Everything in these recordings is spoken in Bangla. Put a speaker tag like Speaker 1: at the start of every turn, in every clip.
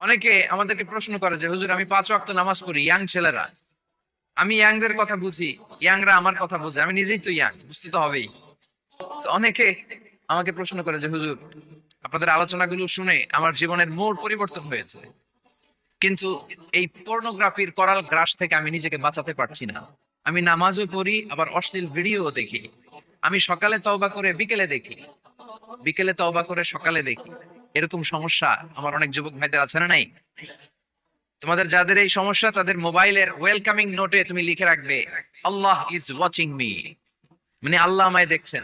Speaker 1: অনেকে আমাদেরকে প্রশ্ন করে যে, হুজুর, আমি পাঁচ ওয়াক্ত নামাজ পড়ি, ইয়াং ছেলেরা? আমি ইয়াংদের কথা বুঝি, ইয়াংরা আমার কথা বুঝে। আমি নিজেই তো ইয়াং, বুঝতে তো হবেই। অনেকে আমাকে প্রশ্ন করে যে, হুজুর, আপনাদের আলোচনাগুলো শুনে আমার জীবনের মোড় পরিবর্তন হয়েছে। কিন্তু এই পর্নোগ্রাফির করাল গ্রাস থেকে আমি নিজেকে বাঁচাতে পারছি না। আমি নামাজও পড়ি, আবার অশ্লীল ভিডিও দেখি। আমি সকালে তওবা করে বিকেলে দেখি। বিকেলে তওবা করে সকালে দেখি। এরকম সমস্যা আমার অনেক যুবক ভাইদের আছে না নাই? তোমাদের যাদের এই সমস্যা, তাদের মোবাইলের ওয়েলকামিং নোটে তুমি লিখে রাখবে, আল্লাহ ইজ ওয়াচিং মি মানে আল্লাহ আমায় দেখছেন।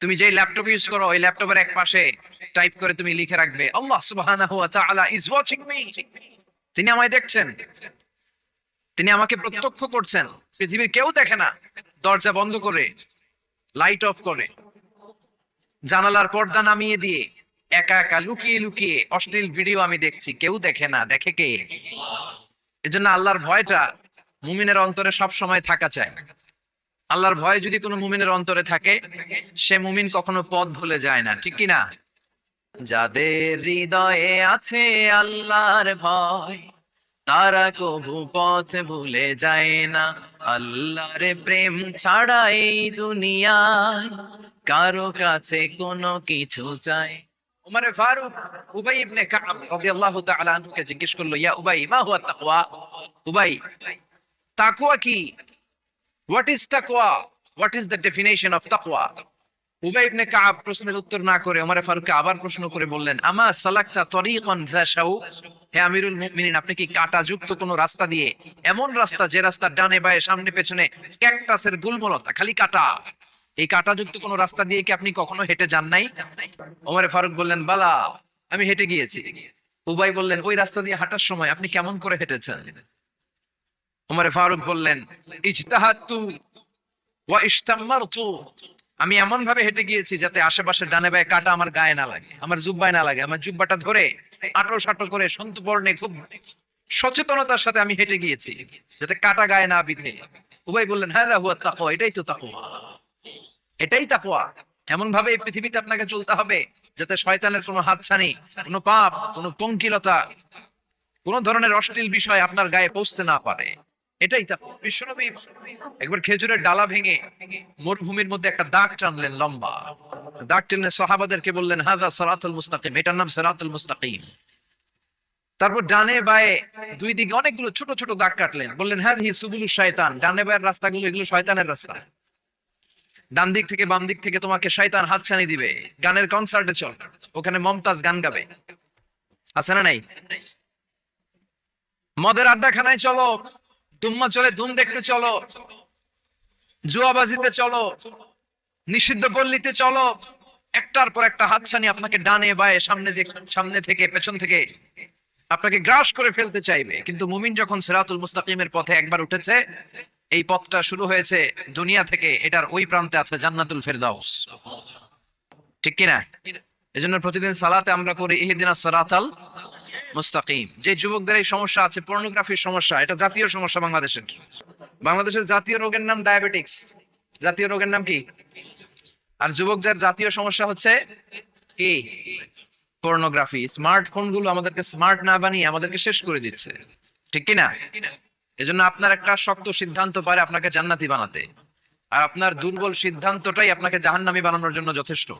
Speaker 1: তুমি যে ল্যাপটপ ইউজ করো, ওই ল্যাপটপের এক পাশে টাইপ করে তুমি লিখে রাখবে, আল্লাহ সুবহানাহু ওয়া তাআলা ইজ ওয়াচিং মি তিনি আমায় দেখছেন। তিনি আমাকে প্রত্যক্ষ করছেন। পৃথিবীর কেউ দেখে না। দরজা বন্ধ করে লাইট অফ করে, জানালার পর্দা নামিয়ে দিয়ে একা একা লুকিয়ে লুকিয়ে অশ্লীল ভিডিও আমি দেখছি। কেউ দেখে না, দেখে কে? এজন্য আল্লাহর ভয়টা মুমিনের অন্তরে সব সময় থাকা চায় আল্লাহর ভয় যদি কোনো মুমিনের অন্তরে থাকে, সে মুমিন কখনো পথ ভুলে যায় না, ঠিক না যাদের হৃদয়ে আছে আল্লাহর ভয়, তারা কবু পথ ভুলে যায় না। আল্লাহর প্রেম ছাড়া এই দুনিয়ায় কারও কাছে কোনো কিছু চাই উমারে ফারুক উবাই ইবনে কাব রাদিয়াল্লাহু তাআলা আনহুকে জিজ্ঞেস করল, ইয়া উবাই, মা হুয়া তাকওয়া? উবাই, তাকওয়া কি? হোয়াট ইজ তাকওয়া? What is the definition of তাকওয়া? উবাই ইবনে কাব প্রশ্নের উত্তর না করে ওমর ফারুককে আবার প্রশ্ন করে বললেন, আমা সালাকতা তরিকান যা শাউক হে আমিরুল মুমিনিন, আপনি কি কাঁটাযুক্ত কোন রাস্তা দিয়ে, এমন রাস্তা যে রাস্তা ডানে বায়ে, সামনে পেছনে ক্যাকটাসের গুলমলতা, খালি কাটা? এই কাঁটাযুক্ত কোন রাস্তা দিয়ে কি আপনি কখনো হেঁটে যান নাই? ওমরে ফারুক বললেন, বালা, আমি হেঁটে গিয়েছি। উবাই বললেন, ওই রাস্তা দিয়ে হাঁটার সময় আপনি কেমন করে হেঁটেছেন? ওমরে ফারুক বললেন ইজতাহাতু ওয়া ইশতামারতু আমি এমন ভাবে হেঁটে গিয়েছি যাতে আশেপাশে ডানে বায়ে কাটা আমার গায়ে না লাগে, আমার জুব্বায় না লাগে, আমার জুব্বাটা ধরে আটো সাটো করে সন্তপর্ণে খুব সচেতনতার সাথে আমি হেঁটে গিয়েছি, যাতে কাটা গায়ে না বিধে। উবাই বললেন হ্যাঁ হুয়া তাকওয়া এটাই তো তাকওয়া এটাই তাকওয়া। এমন ভাবে এই পৃথিবীতে আপনাকে চলতে হবে যাতে শয়তানের কোনো হাতছানি, কোনো পাপ, কোনো পঙ্কিলতা, কোনো ধরনের অশ্লীল বিষয় আপনার গায়ে পৌঁছতে না পারে। এটাই বিশ্বনবী একবার খেজুরের ডালা ভেঙে মরুভূমির মধ্যে একটা দাগ টানলেন লম্বা। দাগ টেনে সাহাবাদেরকে বললেন হাদা সারাতুল মুস্তাকিম। এটার নাম সারাতুল মুস্তাকিম। তারপর ডানে বায়ে দুই দিকে অনেকগুলো ছোট ছোট দাগ কাটলেন। বললেন হ্যাঁ সুবুলু শয়তান। ডানে বায়ের রাস্তাগুলো এগুলো শয়তানের রাস্তা। ডান দিক থেকে বাম দিক থেকে তোমাকে শয়তান হাতছানি দিবে। গানের কনসার্টে চল। ওখানে মমতাজ গান গাবে। আছে না নাই? মদের আড্ডাখানায় চলো। দুম্মা চলে, ধুম দেখতে চলো। জুয়াবাজিতে চলো। নিষিদ্ধ পল্লীতে চলো। একটার পর একটা হাতছানি আপনাকে ডানে, বায়ে, সামনে সামনে থেকে, পেছন থেকে। আপনাকে গ্রাস করে ফেলতে চাইবে। কিন্তু মুমিন যখন সিরাতুল মুস্তাকিমের পথে একবার উঠেছে, এই পথটা শুরু হয়েছে দুনিয়া থেকে, এটার ওই প্রান্তে আছে জান্নাতুল ফেরদাউস। ঠিক কিনা? এজন্য প্রতিদিন সালাতে আমরা করি ইহদিনা সিরাতাল মুস্তাকিম। যে যুবকদের এই সমস্যা আছে, পর্নোগ্রাফির সমস্যা, এটা জাতীয় সমস্যা বাংলাদেশের। বাংলাদেশের জাতীয় রোগের নাম ডায়াবেটিক্স। জাতীয় রোগের নাম কি? আর যুবকদের জাতীয় সমস্যা হচ্ছে কি? পর্নোগ্রাফি স্মার্টফোনগুলো আমাদেরকে স্মার্ট না বানিয়ে আমাদেরকে শেষ করে দিচ্ছে। ঠিক কিনা? এজন্য আপনার একটা শক্ত সিদ্ধান্ত পারে আপনাকে জান্নাতি বানাতে। আর আপনার দুর্বল সিদ্ধান্তটাই আপনাকে জাহান্নামি বানানোর জন্য যথেষ্ট।